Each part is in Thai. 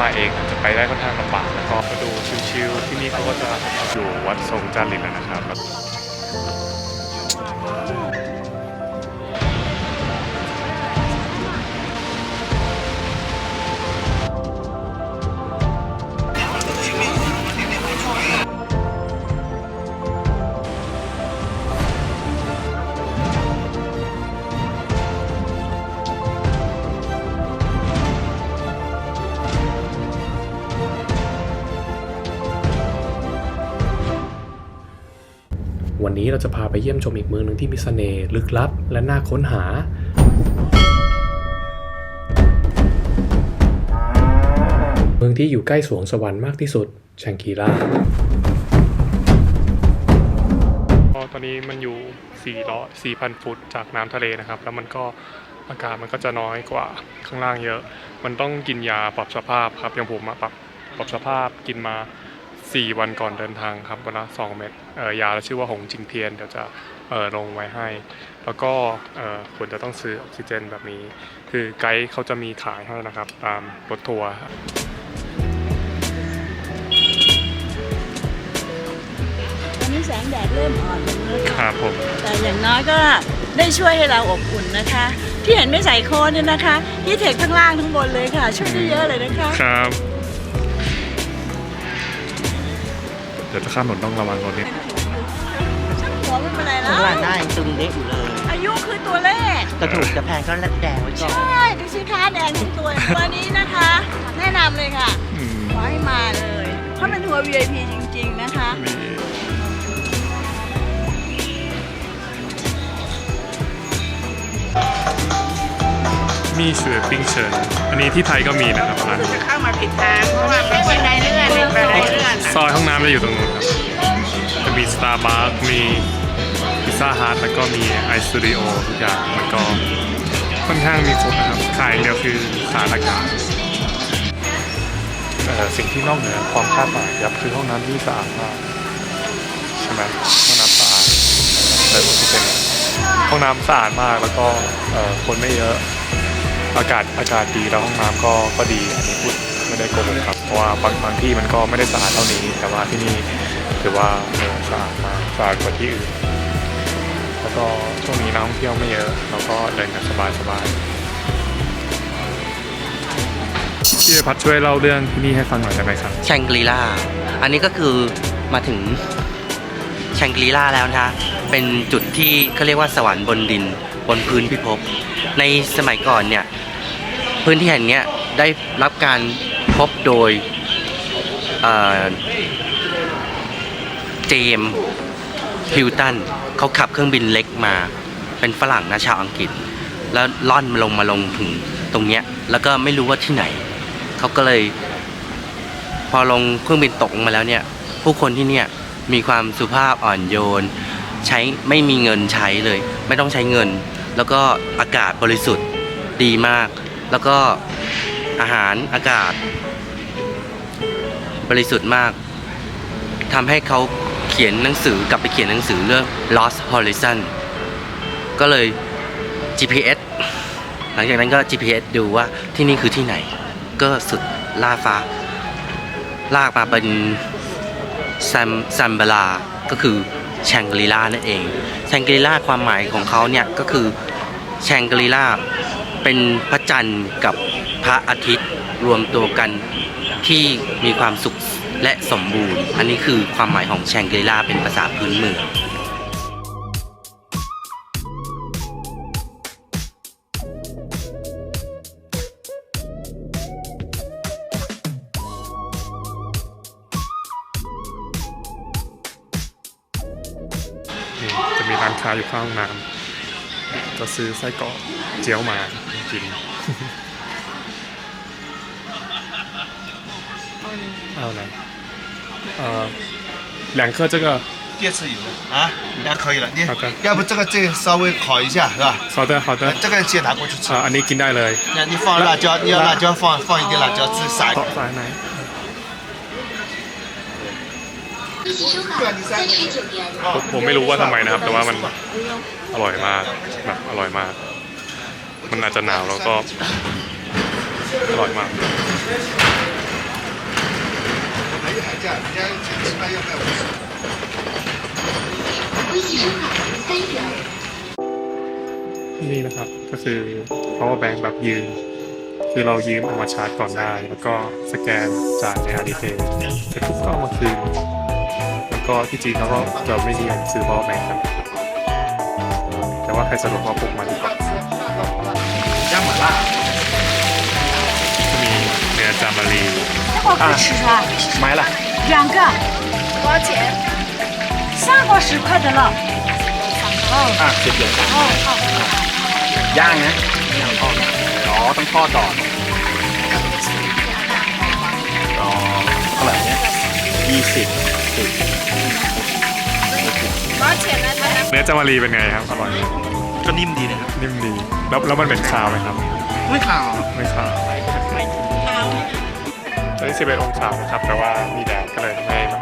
มาเองอาจจะไปได้ค่อนข้างลำบากแล้วก็มาดูชิลๆที่นี่เขาก็จะอยู่วัดทรงจาริตนะครับ วันนี้เราจะพาไปเยี่ยมชมอีกเมืองหนึ่งที่มีเสน่ห์ลึกลับ และน่าค้นหา เมืองที่อยู่ใกล้สวงสวรรค์มากที่สุดแชงกีลาตอนนี้มันอยู่4ล้อ4,000 ฟุตจากน้ำทะเลนะครับ แล้วมันก็อากาศมันก็จะน้อยกว่าข้างล่างเยอะ มันต้องกินยาปรับสภาพครับอย่างผมมาปรับปรับสภาพกินมา 4 วันก่อนเดินทางครับวันละ2เม็ดเอ่อยาชื่อว่าหงจิงเทียนเดี๋ยวจะเอ่อลงไว้ให้ แล้วก็เอ่อควรจะต้องซื้อออกซิเจนแบบนี้ คือไกด์เขาจะมีขายให้นะครับ ตามรถทัวร์ครับตอนนี้แสงแดดเริ่มอ่อนลงแล้วคค่ะรับผมแต่อย่างน้อยก็ได้ช่วยให้เราอบอุ่นนะคะ ที่เห็นไม่ใส่โค้ดเนี่ยนะคะ ที่เทคทั้งล่างทั้งบนเลยค่ะ ช่วยได้เยอะเลยนะคะ ครับ เดี๋ยวจะข้ามถนนต้องระวังรถนิดช่างหัวไม่เป็นไรแล้ข้าวงหลังหน้ายังตึงเด็กอยู่เลยอายุคือตัวเลขจะถูกจะแพงก็แดงไว้ก่อนใช่ดูสิคะแดงทุกตัวตัวนี้นะคะ แนะนำเลยค่ะ อืมขอให้มาเลยเพราะเป็นทัวร์ VIP จริง ๆ นะคะมี มีเสือปิ้งเฉินอันนี้ที่ไทยก็มีนะครับร้านนี้เข้ามาผิดทางเพราะว่าเป็นบันไดเลื่อนเป็นบันไดเลื่อนซอยห้องน้ำจะอยู่ตรงนู้นครับจะมีสตาร์บัคมีพิซซ่าฮัทแล้วก็มีไอสตูดิโอทุกอย่างมันก็ค่อนข้างมีครบนะครับขายอย่างเดียวคือขาดอากาศเอ่อสิ่งที่นอกเหนือความคาดหมายครับคือห้องน้ำที่สะอาดมากใช่ไหมห้องน้ำสะอาดเลยผมเป็นห้องน้ำสะอาดมากแล้วก็เอ่อคนไม่เยอะ อากาศอากาศดีแล้วห้องน้ำก็ก็ดีอันนี้พูดไม่ได้โกหกครับเพราะว่าบางบางที่มันก็ไม่ได้สะอาดเท่านี้ แต่ว่าที่นี่ถือว่าสะอาดมากสะอาดกว่าที่อื่น แล้วก็ช่วงนี้นักท่องเที่ยวไม่เยอะเราก็เดินกันสบายสบายพี่พัดช่วยเล่าเรื่องที่นี่ให้ฟังหน่อยได้ไหมครับแชงกรีลาอันนี้ก็คือมาถึงแชงกรีลาแล้วนะคะเป็นจุดที่เขาเรียกว่าสวรรค์บนดิน บนพื้นพิภพในสมัยก่อนเนี่ยพื้นที่แห่งนี้ได้รับการพบโดยเจมส์ฮิลตันเขาขับเครื่องบินเล็กมาเป็นฝรั่งนะชาวอังกฤษ แล้วล่อนมาลงมาลงถึงตรงเนี้ยแล้วก็ไม่รู้ว่าที่ไหน เขาก็เลย พอลงเครื่องบินตกมาแล้วเนี่ย ผู้คนที่เนี่ยมีความสุภาพอ่อนโยน ใช้ไม่มีเงินใช้เลย ไม่ต้องใช้เงิน แล้วก็อากาศบริสุทธิ์ดีมาก แล้วก็อาหารอากาศ บริสุทธิ์มากทำให้เขาเขียนหนังสือกลับไปเขียนหนังสือเรื่อง Lost Horizon ก็เลย GPS หลังจากนั้นก็ GPS ดูว่าที่นี่คือที่ไหน ก็สุดล่าฟ้า ลากมาเป็นแซมแซมบลา ก็คือ แชงกรีลานั่นเอง แชงกรีลาความหมายของเขาเนี่ยก็คือแชงกรีลาเป็นพระจันทร์กับพระอาทิตย์รวมตัวกันที่มีความสุขและสมบูรณ์ อันนี้คือความหมายของแชงกรีลาเป็นภาษาพื้นเมือง ห้องน้ำจะซื้อไส้กรอกเจียวมากิน เอาไหนเอ่อ两颗这个电次油啊，那可以了。你好的要不这个这个稍微烤一下是吧？好的好的呃这个先拿过去吃 อ่า。อันนี้กินได้เลย 那你放辣椒，你要辣椒放放一点辣椒汁撒一 เพราะ 点。 ผมผมไม่รู้ว่าทำไมนะครับ แต่ว่ามันอร่อยมากแบบอร่อยมาก มันอาจจะหนาวแล้วก็อร่อยมากนี่นะครับก็คือ power bank แบบยืมคือเรายืมเอามาชาร์จก่อนได้ แล้วก็สแกนจ่ายในอาลีเพย์เสร็จปุ๊บก็เอามาคืนแล้ว ก็ที่จริงเขาก็จะไม่นิยมซื้อ power bank กัน แต่ว่าใครสะดวกก็พกมาดีกว่า 加麻辣。 จะมีเนื้อจามารี 这个可以吃啊，买了。两个多少钱？三个十块的了。啊，这边哦好。 ย่างนะย่างทอดอ๋อต้องทอดก่อนอ๋อเท่าไหร่เนี่ยยี่สิบสิบ เนื้อจามารีเป็นไงครับ อร่อยไหมก็นิ่มดีนะครับ นิ่มดี แล้วแล้วมันเป็นคาวไหมครับ ไม่ขาวไม่คาว ตอนนี้11องศานะครับ แต่ว่ามีแดดก็เลยทำให้แบบเป็น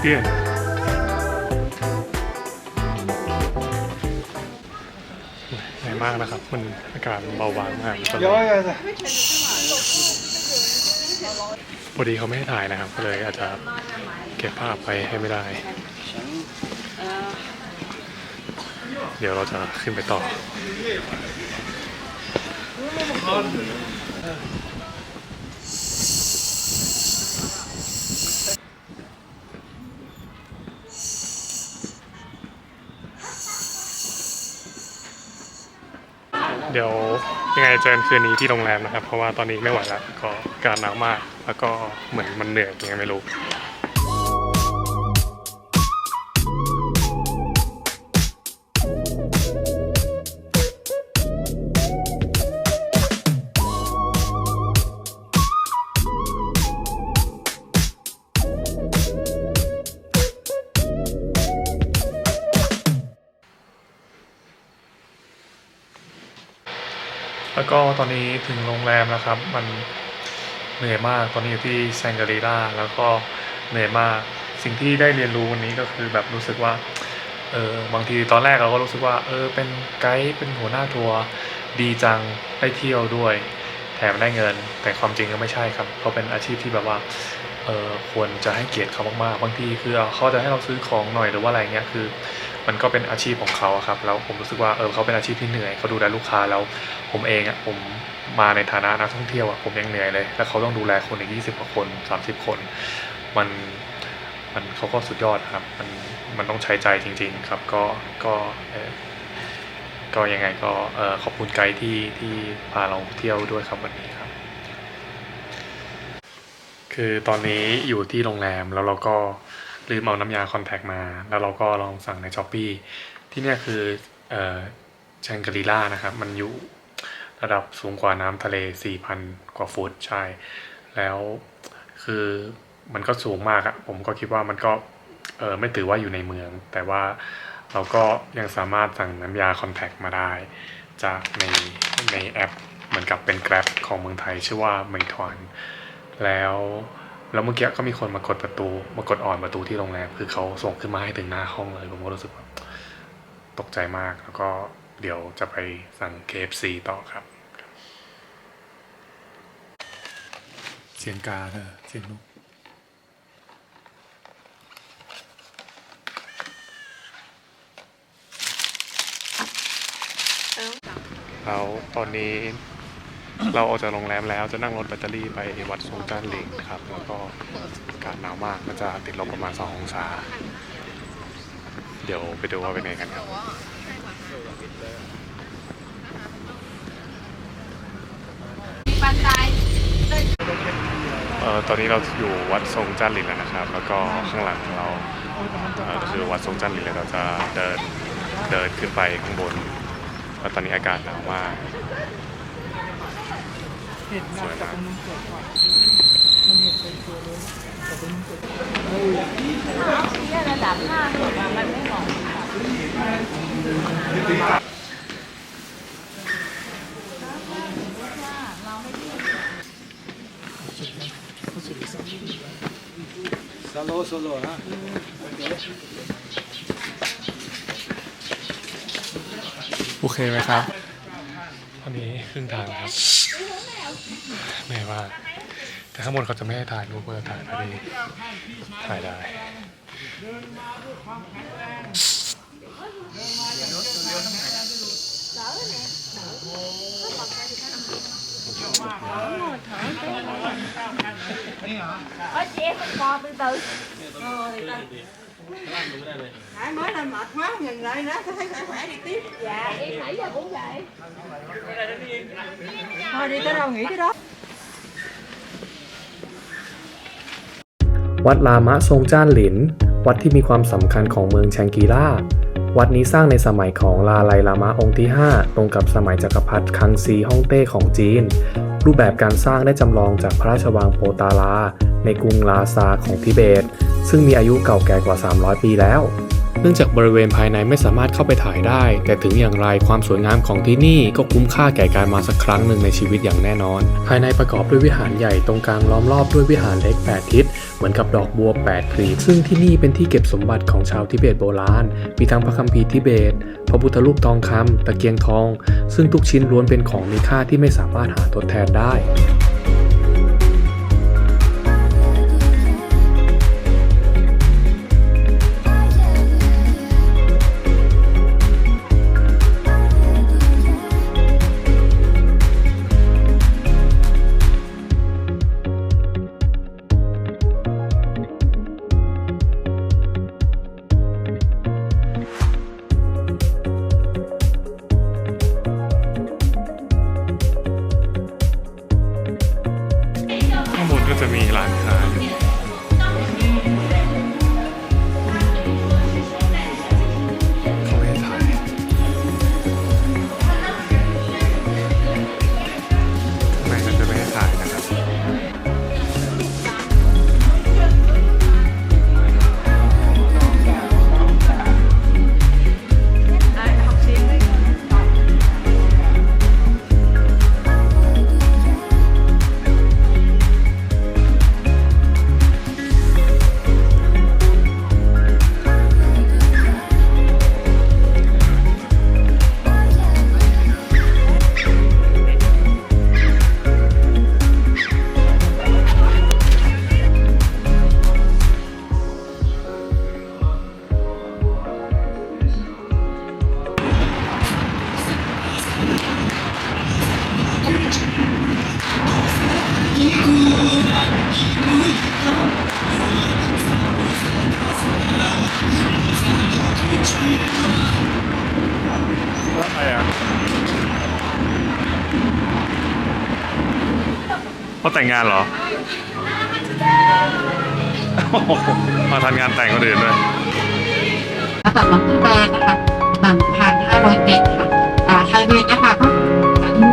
เตี้ยนใหญ่มากนะครับ มันอากาศมันเบาบางมากก็เลยพอดีเขาไม่ให้ถ่ายนะครับ ก็เลยอาจจะเก็บภาพไปให้ไม่ได้ เดี๋ยวเราจะขึ้นไปต่อ เดี๋ยวยังไงเจอกันคืนนี้ที่โรงแรมนะครับ เพราะว่าตอนนี้ไม่ไหวแล้วก็การหนาวมาก แล้วก็เหมือนมันเหนื่อยยังไงไม่รู้ แล้วก็ตอนนี้ถึงโรงแรมแล้วครับ มันเหนื่อยมาก ตอนนี้อยู่ที่แซงกรีลาแล้วก็เหนื่อยมาก สิ่งที่ได้เรียนรู้วันนี้ก็คือแบบรู้สึกว่า เออบางทีตอนแรกเราก็รู้สึกว่า เออ เป็นไกด์เป็นหัวหน้าทัวร์ดีจัง ได้เที่ยวด้วย แถมได้เงิน แต่ความจริงก็ไม่ใช่ครับ เขาเป็นอาชีพที่แบบว่า เออควรจะให้เกียรติเขามากๆ บางทีคือเขาจะให้เราซื้อของหน่อยหรือว่าอะไรเงี้ย คือ มันก็เป็นอาชีพของเขาครับแล้วผมรู้สึกว่าเออเขาเป็นอาชีพที่เหนื่อยเขาดูแลลูกค้าแล้วผมเองอะผมมาในฐานะนักท่องเที่ยวอะผมยังเหนื่อยเลย แล้วเขาต้องดูแลคนอีกยี่สิบกว่าคนสามสิบคน มันมันเขาก็สุดยอดครับ มันมันต้องใช้ใจจริง ๆ ครับก็ก็เออก็ยังไงก็เออขอบคุณไกด์ที่ที่พาเราเที่ยวด้วยครับวันนี้ครับ คือตอนนี้อยู่ที่โรงแรมแล้วเราก็ ลืมเอาน้ำยาคอนแทคมา แล้วเราก็ลองสั่งในช้อปปีที่เนี่ยคือเอ่อแชงกรีล่านะครับ มันอยู่ระดับสูงกว่าน้ำทะเล 4,000 กว่าฟุตใช่ แล้วคือมันก็สูงมากอะผมก็คิดว่ามันก็เออไม่ถือว่าอยู่ในเมือง แต่ว่าเราก็ยังสามารถสั่งน้ำยาคอนแทคมาได้ จากในในแอปเหมือนกับเป็น Grab ของเมืองไทยชื่อว่าเมทวนแล้ว แล้วเมื่อกี้ก็มีคนมากดประตู มากดอ่อนประตูที่โรงแรมคือเขาส่งขึ้นมาให้ถึงหน้าห้องเลย ผมก็รู้สึกว่าตกใจมากแล้วก็เดี๋ยวจะไปสั่ง KFC ต่อครับ เสียงกาเธอเสียงนกแล้วตอนนี้ เราออกจากโรงแรมแล้วจะนั่งรถแบตเตอรี่ไปวัดทรงจานเหลิงนะครับ แล้วก็อากาศหนาวมากมันจะติดลบประมาณ 2 องศา เดี๋ยวไปดูว่าเป็นไงกันครับเอ่อตอนนี้เราอยู่วัดทรงจานหลินแล้วนะครับ แล้วก็ข้างหลังเราเอ่อคือวัดทรงจานหลินเลยเราจะเดินเดินขึ้นไปข้างบนแล้วตอนนี้อากาศหนาวมาก เห็ดนาแต่เป็นมันสดกว่ามันเห็ดเป็นตัวเลยแต่เป็นมันเปิดเที่ยระดับห้าสดมันไม่หอมสโลสโซโล่ฮะโอเคไหมครับตอนนี้ครึ่งทางครับ เหนื่อยมากแต่ข้างบนเขาจะไม่ให้ถ่ายรูปเพื่อถ่ายพอดีถ่ายได้ mới là mệt quá nhìn lại đó thấy khỏe khỏe đi tiếp dạ em nãy giờ cũng vậy thôi đi tới đâu nghỉ tới đó วัดลามะทรงจ้านหลิน วัดที่มีความสำคัญของเมืองแชงกีล่า วัดนี้สร้างในสมัยของลาไลลามะองค์ที่ 5 ตรงกับสมัยจักรพรรดิคังซีฮ่องเต้ของจีน รูปแบบการสร้างได้จำลองจากพระราชวังโปตาราในกรุงลาซาของทิเบต ซึ่งมีอายุเก่าแก่กว่า 300 ปีแล้ว เนื่องจากบริเวณภายในไม่สามารถเข้าไปถ่ายได้ แต่ถึงอย่างไรความสวยงามของที่นี่ก็คุ้มค่าแก่การมาสักครั้งหนึ่งในชีวิตอย่างแน่นอน ภายในประกอบด้วยวิหารใหญ่ตรงกลางล้อมรอบด้วยวิหารเล็ก 8 ทิศ เหมือนกับดอกบัว 8 กลีบ ซึ่งที่นี่เป็นที่เก็บสมบัติของชาวทิเบตโบราณ มีทั้งพระคัมภีร์ทิเบต พระพุทธรูปทองคำตะเกียงทอง ซึ่งทุกชิ้นล้วนเป็นของมีค่าที่ไม่สามารถหาทดแทนได้ เขาแต่งงานเหรอมาทันงานแต่งคนอื่นด้วยมาจากบางที่แบนนะคะหนึ่งพันห้าร้อยเมตรค่ะอ่าไฮเวย์เนี่ยค่ะ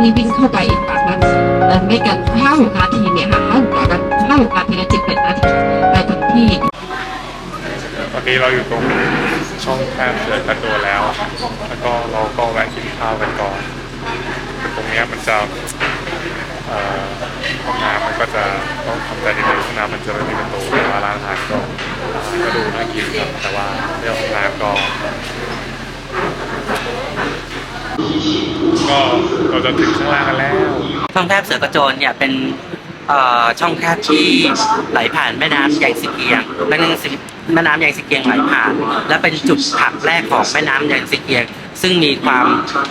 ที่นี่วิ่งเข้าไปอีกประมาณเอ่อไม่กินห้าหกนาทีเนี่ยค่ะห้าหกนาทีห้าหกนาทีและสิบเอ็ดนาทีไปถึงที่ตอนนี้เราอยู่ตรงช่องแคบเสือกระโดดแล้ว แล้วก็เราก็แวะกินข้าวกันก่อน ตรงนี้มันจะห้องน้ำมันก็จะต้องทำใจนิดนึงห้องน้ำมันจะไม่มีประตูแต่ว่าร้านอาหารก็ก็ดูน่ากินครับแต่ว่าเรื่องห้องน้ำก็ ก็เราจะถึงข้างล่างกันแล้ว ช่องแคบเสือกระโจนเนี่ยเป็นเอ่อช่องแคบที่ไหลผ่านแม่น้ำใหญ่สิเกียงแม่น้ำสิแม่น้ำใหญ่สิเกียงไหลผ่าน และเป็นจุดผักแรกของแม่น้ำใหญ่สิเกียง ซึ่งมีความ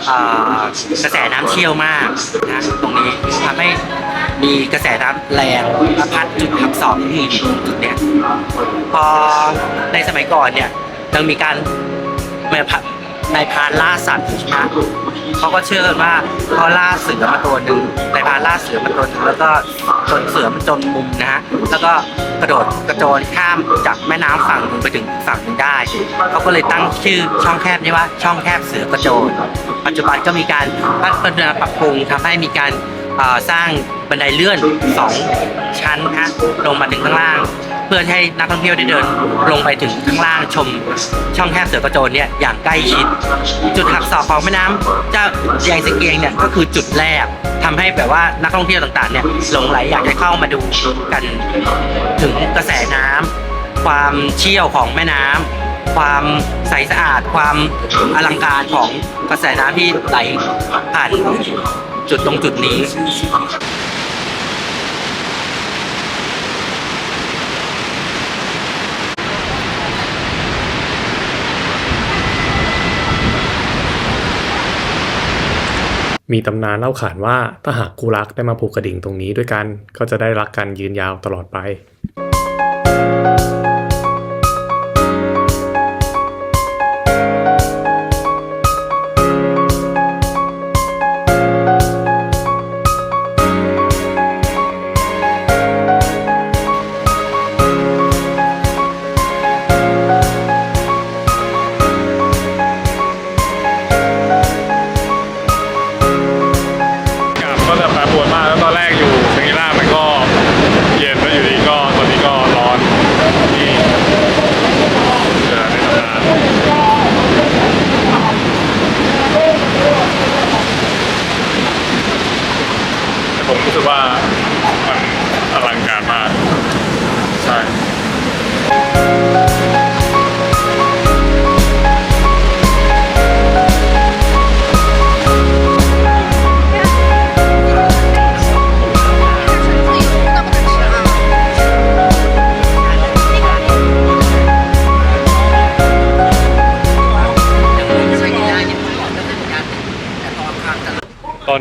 เอ่อกระแสน้ำเชี่ยวมากนะตรงนี้ทำให้มีกระแสน้ำแรงพัดจุดพักสอบที่อยู่ตรงจุดเนี้ยพอในสมัยก่อนเนี่ยยังมีการในพา ในพรานล่าสัตว์นะเขาก็เชื่อกันว่าเขาล่าเสือมาตัวหนึ่งในพรานล่าเสือมาตัวหนึ่งแล้วก็จนเสือมันจนมุมนะฮะแล้วก็กระโดดกระโจนข้ามจากแม่น้ำฝั่งหนึ่งไปถึงฝั่งหนึ่งได้เขาก็เลยตั้งชื่อช่องแคบนี้ว่าช่องแคบเสือกระโจนปัจจุบันก็มีการพัฒนาปรับปรุงทำให้มีการสร้างบันไดเลื่อนสองชั้นนะลงมาถึงข้างล่าง เพื่อให้นักท่องเที่ยวได้เดินลงไปถึงข้างล่างชมช่องแคบเสือกระโจนเนี่ยอย่างใกล้ชิด จุดหักศอกของแม่น้ำเจ้าแยงสเกียงเนี่ยก็คือจุดแรกทำให้แบบว่านักท่องเที่ยวต่างๆเนี่ยหลงไหลอยากจะเข้ามาดูกันถึงกระแสน้ำความเชี่ยวของแม่น้ำความใสสะอาด ความอลังการของกระแสน้ำที่ไหลผ่านจุดตรงจุดนี้ มีตำนานเล่าขานว่าถ้าหากคู่รักได้มาผูกกระดิ่งตรงนี้ด้วยกัน ก็จะได้รักกันยืนยาวตลอดไป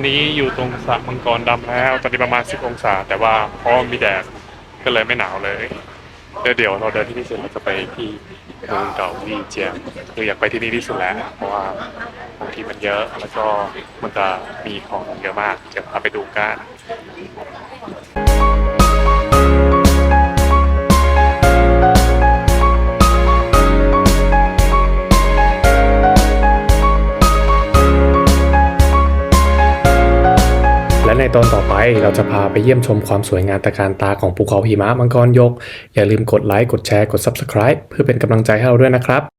นี้อยู่ตรงสระมังกรดำแล้ว ตอนนี้ประมาณ 10 องศา แต่ว่าเพราะมีแดดก็เลยไม่หนาวเลยแล้วเดี๋ยวเราเดินที่นี่เสร็จเราจะไปที่เมืองเก่าที่เจียงคืออยากไปที่นี่ที่สุดแล้วเพราะว่าบางทีมันเยอะแล้วก็มันจะมีของเยอะมากจะพาไปดูกัน ในตอนต่อไปเราจะพาไปเยี่ยมชมความสวยงามตะการตาของภูเขาหิมะมังกรยก อย่าลืมกดไลค์ กดแชร์ กด Subscribe เพื่อเป็นกำลังใจให้เราด้วยนะครับ